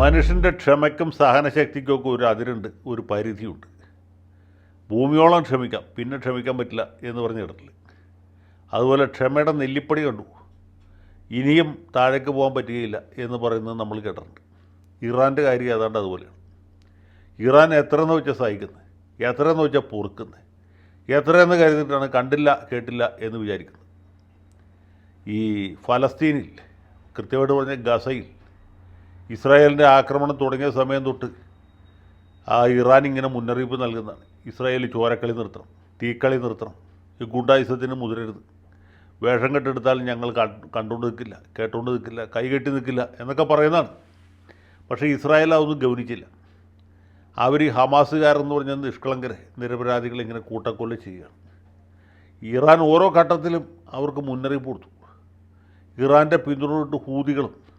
മനുഷ്യന്റെ ക്ഷമയ്ക്കും സഹനശക്തിക്കൊക്കെ ഒരു അതിരുണ്ട് ഒരു പരിധിയുണ്ട്. ഭൂമിയോളം ക്ഷമിക്കാം പിന്നെ ക്ഷമിക്കാൻ പറ്റില്ല എന്ന് പറഞ്ഞു ഇടത്തിൽ അതുപോലെ ക്ഷമയുടെ നെല്ലിപ്പടി കണ്ടു. ഇനിയും താഴേക്ക് പോകാൻ പറ്റുകയില്ല എന്ന് പറയുന്നത് നമ്മൾ കേട്ടിട്ടുണ്ട്. ഇറാന്റെ കാര്യം ഏതാണ്ട് അതുപോലെയാണ്. ഇറാൻ എത്രയെന്ന് വെച്ചാൽ സഹിക്കുന്നത് എത്രയെന്ന് വെച്ചാൽ പൊറുക്കുന്നത് എത്രയെന്ന് കരുതിയിട്ടാണ് കണ്ടില്ല കേട്ടില്ല എന്ന് വിചാരിക്കുന്നത്? ഈ ഫലസ്തീനിൽ കൃത്യമായിട്ട് പറഞ്ഞ ഗസയിൽ ഇസ്രായേലിന്റെ ആക്രമണം തുടങ്ങിയ സമയം തൊട്ട് ആ ഇറാൻ ഇങ്ങനെ മുന്നറിയിപ്പ് നൽകുന്നതാണ്. ഇസ്രായേൽ ചോരക്കളി നിർത്തണം തീക്കളി നിർത്തണം ഈ ഗുണ്ടായുസത്തിന് മുതിരരുത്. വേഷം കെട്ടെടുത്താൽ ഞങ്ങൾ കണ്ട് കണ്ടുകൊണ്ട് നിൽക്കില്ല കേട്ടുകൊണ്ട് നിൽക്കില്ല കൈകെട്ടി നിൽക്കില്ല എന്നൊക്കെ പറയുന്നതാണ്. പക്ഷേ ഇസ്രായേൽ അതൊന്നും ഗൗനിച്ചില്ല. അവർ ഈ ഹമാസുകാരെന്ന് പറഞ്ഞ നിഷ്കളങ്കരെ നിരപരാധികളെ ഇങ്ങനെ കൂട്ടക്കൊല്ല ചെയ്യുകയാണ്. ഇറാൻ ഓരോ ഘട്ടത്തിലും അവർക്ക് മുന്നറിയിപ്പ് കൊടുത്തു. ഇറാന്റെ പിന്തുണയിട്ട് ഹൂതികളും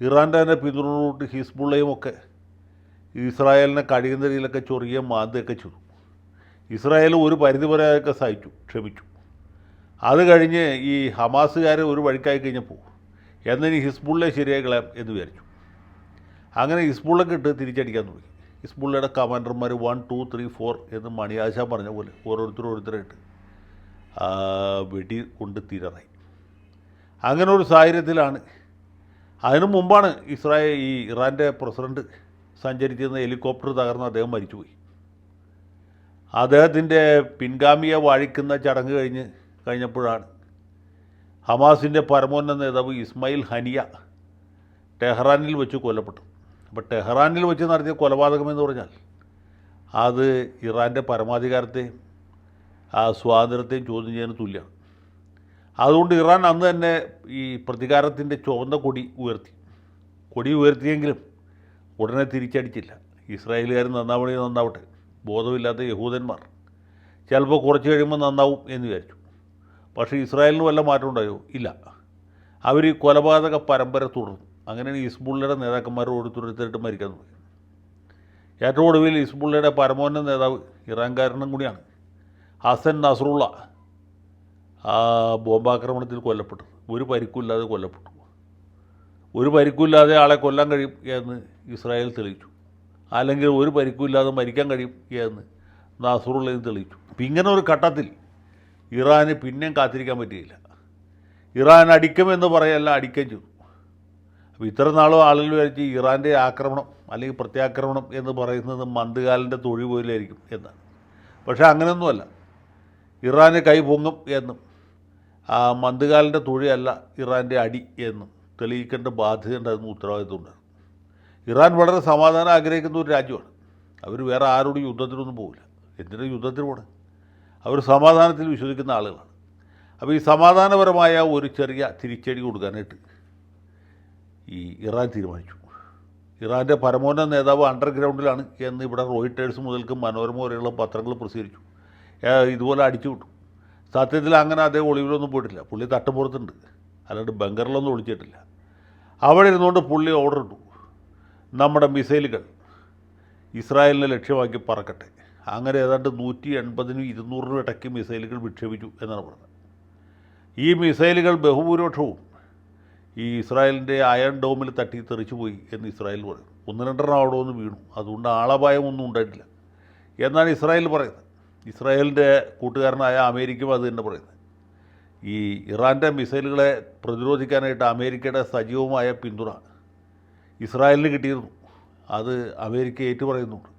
ഇറാന്റെ തന്നെ പിന്തുടർന്നുകൊണ്ട് ഹിസ്ബുള്ളയും ഒക്കെ ഇസ്രായേലിനെ കഴിയുന്ന രീതിയിലൊക്കെ ചൊറിയ മാന്തുകയൊക്കെ ചെയ്തു ഇസ്രായേൽ ഒരു പരിധി വരെയൊക്കെ സഹിച്ചു ക്ഷമിച്ചു. അത് കഴിഞ്ഞ് ഈ ഹമാസുകാരെ ഒരു വഴിക്കായി കഴിഞ്ഞപ്പോൾ എന്നിനി ഹിസ്ബുള്ളെ ശരിയായി കളയാം എന്ന് വിചാരിച്ചു. അങ്ങനെ ഹിസ്ബുള്ളൊക്കെ ഇട്ട് തിരിച്ചടിക്കാൻ തുടങ്ങി. ഹിസ്ബുള്ളയുടെ കമാൻഡർമാർ വൺ ടു ത്രീ ഫോർ എന്ന് മണിയാശ പറഞ്ഞ പോലെ ഓരോരുത്തർ ഓരോരുത്തരായിട്ട് വെടി കൊണ്ട് തീരാറായി. അങ്ങനെ ഒരു സാഹചര്യത്തിലാണ് അതിനു മുമ്പാണ് ഇസ്രായേൽ ഈ ഇറാന്റെ പ്രസിഡന്റ് സഞ്ചരിച്ചിരുന്ന ഹെലികോപ്റ്റർ തകർന്ന് അദ്ദേഹം മരിച്ചുപോയി. അദ്ദേഹത്തിന്റെ പിൻഗാമിയെ വാഴിക്കുന്ന ചടങ്ങ് കഴിഞ്ഞ് കഴിഞ്ഞപ്പോഴാണ് ഹമാസിന്റെ പരമോന്നത നേതാവ് ഇസ്മായിൽ ഹനിയ ടെഹ്റാനിൽ വെച്ച് കൊല്ലപ്പെട്ടു അപ്പോൾ ടെഹ്റാനിൽ വെച്ച് നടത്തിയ കൊലപാതകം എന്ന് പറഞ്ഞാൽ അത് ഇറാന്റെ പരമാധികാരത്തെയും ആ സ്വാതന്ത്ര്യത്തെയും ചോദ്യം ചെയ്യാൻ തുല്യമാണ് അതുകൊണ്ട് ഇറാൻ അന്ന് തന്നെ ഈ പ്രതികാരത്തിന്റെ ചുവന്ന കൊടി ഉയർത്തി. കൊടി ഉയർത്തിയെങ്കിലും ഉടനെ തിരിച്ചടിച്ചില്ല. ഇസ്രായേലുകാർ നന്നാവണേ നന്നാവട്ടെ. ബോധമില്ലാത്ത യഹൂദന്മാർ. ചിലപ്പോൾ കുറച്ച് കഴിയുമ്പോൾ നന്നാവും എന്ന് വിചാരിച്ചു. പക്ഷേ ഇസ്രായേലിന് വല്ല മാറ്റം ഉണ്ടായോ? ഇല്ല. അവർ ഈ കൊലപാതക പരമ്പര തുടർന്നു. അങ്ങനെയാണ് ഇസ്ബുള്ളയുടെ നേതാക്കന്മാർ ഓരോരുത്തരുത്തരായിട്ട് മരിക്കാൻ തുടങ്ങി ഏറ്റവും ഒടുവിൽ ഇസ്ബുള്ളയുടെ പരമോന്നത നേതാവ് ഇറാൻകാരനും കൂടിയാണ്. ഹസൻ നസറുള്ള ആ ബോംബാക്രമണത്തിൽ കൊല്ലപ്പെട്ടു. ഒരു പരിക്കുമില്ലാതെ കൊല്ലപ്പെട്ടു. ഒരു പരിക്കുമില്ലാതെ ആളെ കൊല്ലാൻ കഴിയും എന്ന് ഇസ്രായേൽ തെളിയിച്ചു. അല്ലെങ്കിൽ ഒരു പരിക്കുമില്ലാതെ മരിക്കാൻ കഴിയും എന്ന് നാസറുള്ളയും തെളിയിച്ചു. അപ്പം ഇങ്ങനെ ഒരു ഘട്ടത്തിൽ ഇറാന് പിന്നെയും കാത്തിരിക്കാൻ പറ്റിയില്ല. ഇറാൻ അടിക്കുമെന്ന് പറയല്ല അടിക്കുകയും ചെയ്തു. അപ്പോൾ ഇത്ര നാളും ആളുകൾ വിചാരിച്ച് ഇറാന്റെ ആക്രമണം അല്ലെങ്കിൽ പ്രത്യാക്രമണം എന്ന് പറയുന്നത് മന്ദകാലിന്റെ തൊഴിൽ പോലെയായിരിക്കും എന്നാണ്. പക്ഷേ അങ്ങനെയൊന്നുമല്ല. ഇറാന് കൈ പൊങ്ങും എന്നും ആ മന്ദകാലിന്റെ തൊഴിയല്ല ഇറാന്റെ അടി എന്ന് തെളിയിക്കേണ്ട ബാധ്യതയുണ്ടായിരുന്നു ഉത്തരവാദിത്വമുണ്ട്. ഇറാൻ വളരെ സമാധാനം ആഗ്രഹിക്കുന്ന ഒരു രാജ്യമാണ്. അവർ വേറെ ആരോടും യുദ്ധത്തിനൊന്നും പോകില്ല എന്തിനും യുദ്ധത്തിന് അവർ സമാധാനത്തിൽ വിശ്വസിക്കുന്ന ആളുകളാണ്. അപ്പോൾ ഈ സമാധാനപരമായ ഒരു ചെറിയ തിരിച്ചടി കൊടുക്കാനായിട്ട് ഈ ഇറാൻ തീരുമാനിച്ചു. ഇറാന്റെ പരമോന്നത നേതാവ് അണ്ടർഗ്രൗണ്ടിലാണ് എന്ന് ഇവിടെ റോയിട്ടേഴ്സ് മുതൽക്ക് മനോരമ വരെയുള്ള പത്രങ്ങൾ പ്രസിദ്ധീകരിച്ചു. ഇതുപോലെ അടിച്ചു വിട്ടു. സത്യത്തിൽ അങ്ങനെ അദ്ദേഹം ഒളിവിലൊന്നും പോയിട്ടില്ല. പുള്ളി തട്ടുപുറത്തുണ്ട്. അല്ലാണ്ട് ബംഗറിലൊന്നും ഒളിച്ചിട്ടില്ല. അവിടെ ഇരുന്നുകൊണ്ട് പുള്ളി ഓർഡർ ഇട്ടു. നമ്മുടെ മിസൈലുകൾ ഇസ്രായേലിനെ ലക്ഷ്യമാക്കി പറക്കട്ടെ. അങ്ങനെ ഏതാണ്ട് നൂറ്റി എൺപതിനും ഇരുന്നൂറിനും ഇടയ്ക്ക് മിസൈലുകൾ വിക്ഷേപിച്ചു എന്നാണ് പറഞ്ഞത്. ഈ മിസൈലുകൾ ബഹുഭൂരിപക്ഷവും ഈ ഇസ്രായേലിന്റെ അയൺ ഡോമിൽ തട്ടി തെറിച്ചു പോയി എന്ന് ഇസ്രായേൽ പറയും ഒന്ന് രണ്ടെണ്ണം അവിടെ ഒന്ന് വീണു. അതുകൊണ്ട് ആളപായമൊന്നും ഉണ്ടായിട്ടില്ല. എന്നാണ് ഇസ്രായേൽ പറയുന്നത്. ഇസ്രായേലിന്റെ കൂട്ടുകാരനായ അമേരിക്കയും അത് തന്നെ പറയുന്നത്. ഈ ഇറാന്റെ മിസൈലുകളെ പ്രതിരോധിക്കാനായിട്ട് അമേരിക്കയുടെ സജീവമായ പിന്തുണ ഇസ്രായേലിന് കിട്ടിയിരുന്നു. അത് അമേരിക്ക ഏറ്റുപറയുന്നുണ്ട്.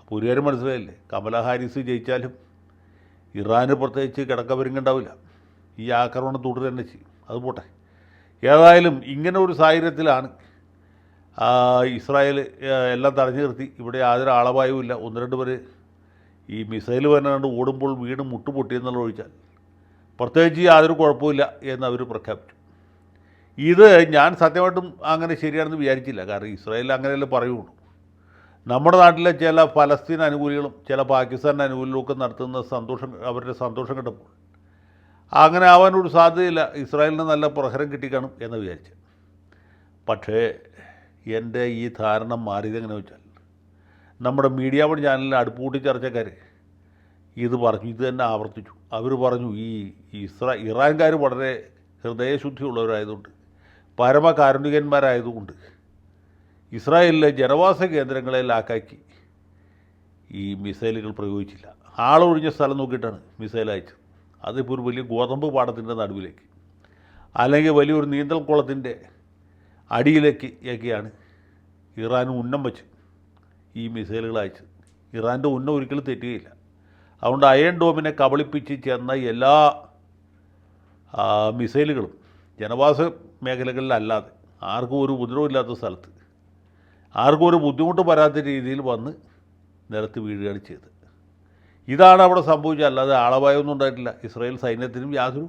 അപ്പോൾ ഒരു കാര്യം മനസ്സിലായില്ലേ? കമല ഹാരിസ് ജയിച്ചാലും ഇറാന് പ്രത്യേകിച്ച് കിടക്കവരുങ്ങുണ്ടാവില്ല ഈ ആക്രമണം തുടരുക തന്നെ ചെയ്യും. അത് പോട്ടെ. ഏതായാലും ഇങ്ങനെ ഒരു സാഹചര്യത്തിലാണ് ഇസ്രായേൽ എല്ലാം തടഞ്ഞു നിർത്തി. ഇവിടെ യാതൊരു ആളപായവും ഇല്ല ഒന്ന് രണ്ട് പേര് ഈ മിസൈൽ വരാണ്ട് ഓടുമ്പോൾ വീട് മുട്ടുപൊട്ടിയെന്നുള്ള ഒഴിച്ചാൽ. പ്രത്യേകിച്ച് യാതൊരു കുഴപ്പമില്ല എന്ന് പ്രഖ്യാപിച്ചു. ഇത് ഞാൻ സത്യമായിട്ടും അങ്ങനെ ശരിയാണെന്ന് വിചാരിച്ചില്ല. കാരണം ഇസ്രായേൽ അങ്ങനെയല്ലേ പറയുള്ളൂ. നമ്മുടെ നാട്ടിലെ ചില ഫലസ്തീൻ അനുകൂലികളും ചില പാകിസ്ഥാൻ അനുകൂലികളും ഒക്കെ നടത്തുന്ന സന്തോഷം അവരുടെ സന്തോഷം കിട്ടുമ്പോൾ അങ്ങനെ ആവാനൊരു സാധ്യതയില്ല. ഇസ്രായേലിന് നല്ല പ്രഹരം കിട്ടിക്കാണും എന്ന് വിചാരിച്ചു. പക്ഷേ എന്റെ ഈ ധാരണ മാറിയതെങ്ങനെ വെച്ചാൽ നമ്മുടെ മീഡിയ വൺ ചാനലിലെ അടുപ്പൂട്ടി ചർച്ചക്കാർ ഇത് പറഞ്ഞു ഇത് തന്നെ ആവർത്തിച്ചു. അവർ പറഞ്ഞു ഈ ഇസ്രാ ഇറാൻകാർ വളരെ ഹൃദയശുദ്ധിയുള്ളവരായതുകൊണ്ട് പരമകാരുണികന്മാരായതുകൊണ്ട് ഇസ്രായേലിലെ ജനവാസ കേന്ദ്രങ്ങളെ ലാക്കാക്കി ഈ മിസൈലുകൾ പ്രയോഗിച്ചില്ല. ആളൊഴിഞ്ഞ സ്ഥലം നോക്കിയിട്ടാണ് മിസൈൽ അയച്ചത്. അതിപ്പോൾ ഒരു വലിയ ഗോതമ്പ് പാടത്തിന്റെ നടുവിലേക്ക് അല്ലെങ്കിൽ വലിയൊരു നീന്തൽക്കുളത്തിന്റെ അടിയിലേക്ക് ഒക്കെയാണ് ഇറാൻ ഉന്നം വെച്ച് ഈ മിസൈലുകൾ അയച്ചത് ഇറാന്റെ ഉന്ന ഒരിക്കലും തെറ്റുകയില്ല അതുകൊണ്ട് അയൺ ഡോമിനെ കബളിപ്പിച്ച് ചെന്ന എല്ലാ മിസൈലുകളും ജനവാസ മേഖലകളിലല്ലാതെ ആർക്കും ഒരു ഉപദ്രവമില്ലാത്ത സ്ഥലത്ത് ആർക്കും ഒരു ബുദ്ധിമുട്ട് വരാത്ത രീതിയിൽ വന്ന് നിലത്ത് വീഴുകയാണ് ചെയ്തത്. ഇതാണ് അവിടെ സംഭവിച്ചത്. അല്ലാതെ ആളപായമൊന്നും ഉണ്ടായിട്ടില്ല. ഇസ്രായേൽ സൈന്യത്തിനും യാതൊരു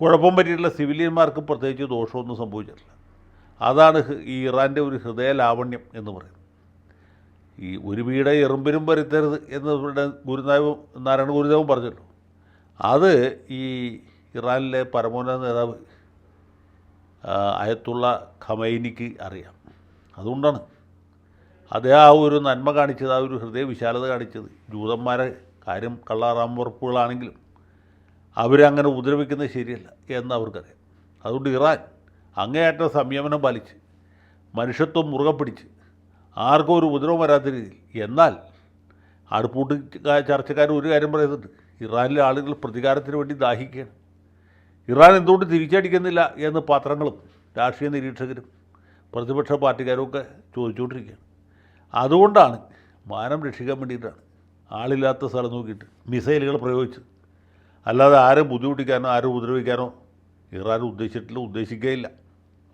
കുഴപ്പം പറ്റിയിട്ടുള്ള സിവിലിയന്മാർക്ക് പ്രത്യേകിച്ച് ദോഷമൊന്നും സംഭവിച്ചിട്ടില്ല. അതാണ് ഈ ഇറാന്റെ ഒരു ഹൃദയ ലാവണ്യം എന്ന് പറയുന്നത്. ഈ ഒരു വീട എറുമ്പിനും വരുത്തരുത് എന്ന് ഇവിടെ ഗുരുനായവും നാരായണ ഗുരുദേവൻ പറഞ്ഞല്ലോ അത് ഈ ഇറാനിലെ പരമോന്നത നേതാവ് അയത്തുള്ള ഖമൈനിക്ക് അറിയാം. അതുകൊണ്ടാണ്. അദ്ദേഹം ആ ഒരു നന്മ കാണിച്ചത് ആ ഒരു ഹൃദയ വിശാലത കാണിച്ചത്. ജൂതന്മാരെ കാര്യം കള്ളാറാമ്പുറപ്പുകളാണെങ്കിലും അവരെ അങ്ങനെ ഉപദ്രവിക്കുന്നത് ശരിയല്ല എന്ന് അവർക്കറിയാം. അതുകൊണ്ട് ഇറാൻ അങ്ങേയറ്റ സംയമനം പാലിച്ച് മനുഷ്യത്വം മുറുകെ പിടിച്ച് ആർക്കും ഒരു ഉപദ്രവം വരാത്ത രീതിയിൽ. എന്നാൽ അടുപ്പൂട്ട് ചർച്ചക്കാർ ഒരു കാര്യം പറയുന്നുണ്ട്. ഇറാനിലെ ആളുകൾ പ്രതികാരത്തിന് വേണ്ടി ദാഹിക്കുകയാണ്. ഇറാൻ എന്തുകൊണ്ട് തിരിച്ചടിക്കുന്നില്ല എന്ന് പത്രങ്ങളും രാഷ്ട്രീയ നിരീക്ഷകരും പ്രതിപക്ഷ പാർട്ടിക്കാരും ഒക്കെ ചോദിച്ചുകൊണ്ടിരിക്കുകയാണ്. അതുകൊണ്ടാണ് മാനം രക്ഷിക്കാൻ വേണ്ടിയിട്ടാണ് ആളില്ലാത്ത സ്ഥലം നോക്കിയിട്ട് മിസൈലുകൾ പ്രയോഗിച്ചത്. അല്ലാതെ ആരെ ബുദ്ധിമുട്ടിക്കാനോ ആരെ ഉപദ്രവിക്കാനോ ഇറാൻ ഉദ്ദേശിച്ചിട്ടില്ല ഉദ്ദേശിക്കുകയില്ല.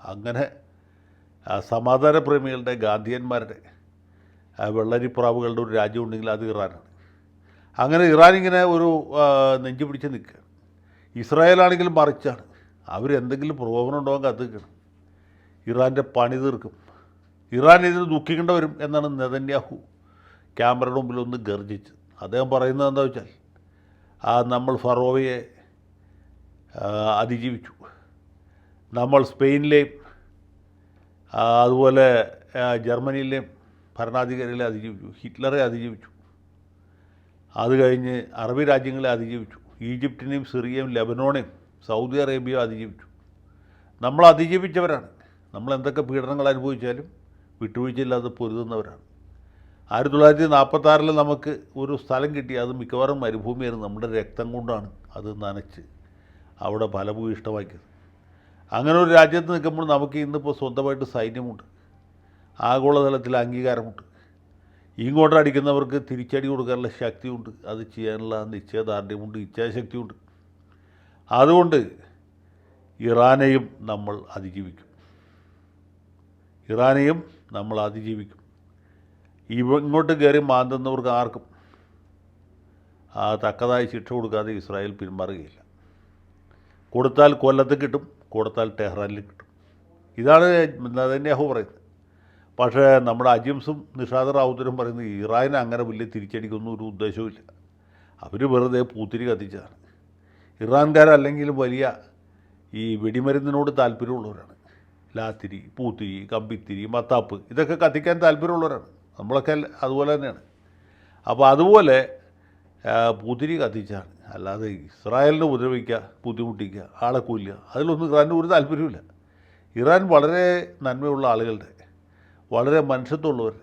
അങ്ങനെ ആ, സമാധാന പ്രേമികളുടെ ഗാന്ധിയന്മാരുടെ വെള്ളരിപ്രാവുകളുടെ ഒരു രാജ്യം ഉണ്ടെങ്കിൽ അത് ഇറാനാണ്. അങ്ങനെ ഇറാൻ ഇങ്ങനെ ഒരു നെഞ്ചു പിടിച്ച് നിൽക്കുക. ഇസ്രായേലാണെങ്കിലും മറിച്ചാണ്. അവരെന്തെങ്കിലും പ്രകോപനം ഉണ്ടാകാൻ നിൽക്കണം ഇറാന്റെ പണി തീർക്കും. ഇറാൻ ഇതിന് ദുഃഖിക്കേണ്ട വരും എന്നാണ് നെതന്യാഹു ക്യാമറയുടെ മുമ്പിൽ ഒന്ന് ഗർജിച്ച് അദ്ദേഹം പറയുന്നത് എന്താ വെച്ചാൽ ആ നമ്മൾ ഫറോവയെ അതിജീവിച്ചു. നമ്മൾ സ്പെയിനിലെയും അതുപോലെ ജർമ്മനിയിലെ ഭരണാധികാരികളെ അതിജീവിച്ചു. ഹിറ്റ്ലറെ അതിജീവിച്ചു. അത് കഴിഞ്ഞ് അറബി രാജ്യങ്ങളെ അതിജീവിച്ചു. ഈജിപ്തിനെയും സിറിയയും ലെബനോണെയും സൗദി അറേബ്യയും അതിജീവിച്ചു. നമ്മൾ അതിജീവിച്ചവരാണ്. നമ്മൾ എന്തൊക്കെ പീഡനങ്ങൾ അനുഭവിച്ചാലും വിട്ടുവീഴ്ചയില്ലാതെ പൊരുതുന്നവരാണ്. ആയിരത്തി തൊള്ളായിരത്തി നാൽപ്പത്താറിൽ നമുക്ക് ഒരു സ്ഥലം കിട്ടി. അത് മിക്കവാറും മരുഭൂമിയായിരുന്നു. നമ്മുടെ രക്തം കൊണ്ടാണ് അത് നനച്ച് അവിടെ ഫലഭൂയിഷ്ടമാക്കിയത് അങ്ങനെ ഒരു രാജ്യത്ത് നിൽക്കുമ്പോൾ നമുക്ക് ഇന്നിപ്പോൾ സ്വന്തമായിട്ട് സൈന്യമുണ്ട്. ആഗോളതലത്തിൽ അംഗീകാരമുണ്ട്. ഇങ്ങോട്ട് അടിക്കുന്നവർക്ക് തിരിച്ചടി കൊടുക്കാനുള്ള ശക്തിയുണ്ട്. അത് ചെയ്യാനുള്ള നിശ്ചയദാർഢ്യമുണ്ട് ഇച്ഛാശക്തിയുണ്ട്. അതുകൊണ്ട് ഇറാനെയും നമ്മൾ അതിജീവിക്കും. ഇറാനെയും നമ്മൾ അതിജീവിക്കും. ഇവ ഇങ്ങോട്ട് കയറി മാന്തുന്നവർക്ക് ആർക്കും ആ തക്കതായ ശിക്ഷ കൊടുക്കാതെ ഇസ്രായേൽ പിന്മാറുകയില്ല. കൊടുത്താൽ കൊല്ലത്ത് കിട്ടും കൊടുത്താൽ ടെഹ്റാനിൽ കിട്ടും. ഇതാണ് നെതന്യാഹു പറയുന്നത്. പക്ഷേ നമ്മുടെ അജിംസും നിഷാദ് റാവുത്തരും പറയുന്നത് ഇറാൻ അങ്ങനെ വലിയ തിരിച്ചടിക്കൊന്നും ഒരു ഉദ്ദേശവുമില്ല അവർ വെറുതെ പൂത്തിരി കത്തിച്ചതാണ്. ഇറാൻകാരല്ലെങ്കിലും വലിയ ഈ വെടിമരുന്നിനോട് താല്പര്യമുള്ളവരാണ്. ലാത്തിരി പൂത്തിരി കമ്പിത്തിരി മത്താപ്പ് ഇതൊക്കെ കത്തിക്കാൻ താല്പര്യമുള്ളവരാണ്. നമ്മളൊക്കെ അതുപോലെ തന്നെയാണ്. അപ്പോൾ അതുപോലെ പൂത്തിരി കത്തിച്ചാണ്. അല്ലാതെ ഇസ്രായേലിനെ ഉപദ്രവിക്കുക ബുദ്ധിമുട്ടിക്കുക ആളെ കൊല്ലുക അതിലൊന്നും ഇറാന് ഒരു താല്പര്യമില്ല ഇറാൻ വളരെ നന്മയുള്ള ആളുകളുടെ വളരെ മനുഷ്യത്വമുള്ളവർ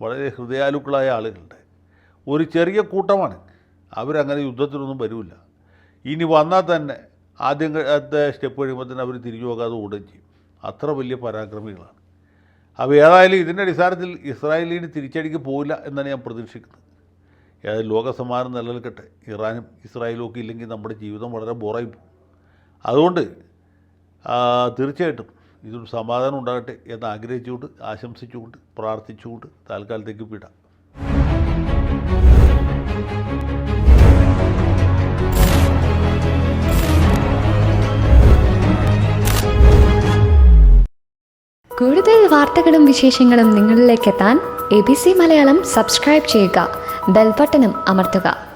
വളരെ ഹൃദയാലുക്കളായ ആളുകളുടെ ഒരു ചെറിയ കൂട്ടമാണ്. അവരങ്ങനെ യുദ്ധത്തിനൊന്നും വരില്ല ഇനി വന്നാൽ തന്നെ ആദ്യം സ്റ്റെപ്പ് കഴിയുമ്പോൾ തന്നെ അവർ തിരിഞ്ഞു പോകാതെ ഓടുകയും ചെയ്യും. അത്ര വലിയ പരാക്രമികളാണ്. അപ്പോൾ ഏതായാലും ഇതിന്റെ അടിസ്ഥാനത്തിൽ ഇസ്രായേലിന് തിരിച്ചടിക്ക് പോകില്ല എന്നാണ് ഞാൻ പ്രതീക്ഷിക്കുന്നത്. ഏതായാലും ലോകസമാനം നിലനിൽക്കട്ടെ. ഇറാനും ഇസ്രായേലും ഒക്കെ ഇല്ലെങ്കിൽ നമ്മുടെ ജീവിതം വളരെ ബോറായി പോകും. അതുകൊണ്ട് തീർച്ചയായിട്ടും ഇതൊരു സമാധാനം ഉണ്ടാകട്ടെ എന്ന് ആഗ്രഹിച്ചുകൊണ്ട് ആശംസിച്ചുകൊണ്ട് പ്രാർത്ഥിച്ചുകൊണ്ട് താൽക്കാലത്തേക്ക് വിടാം. കൂടുതൽ വാർത്തകളും വിശേഷങ്ങളും നിങ്ങളിലേക്ക് എത്താൻ A B C Malayalam subscribe ചെയ്യുക. ബെൽബട്ടനും അമർത്തുക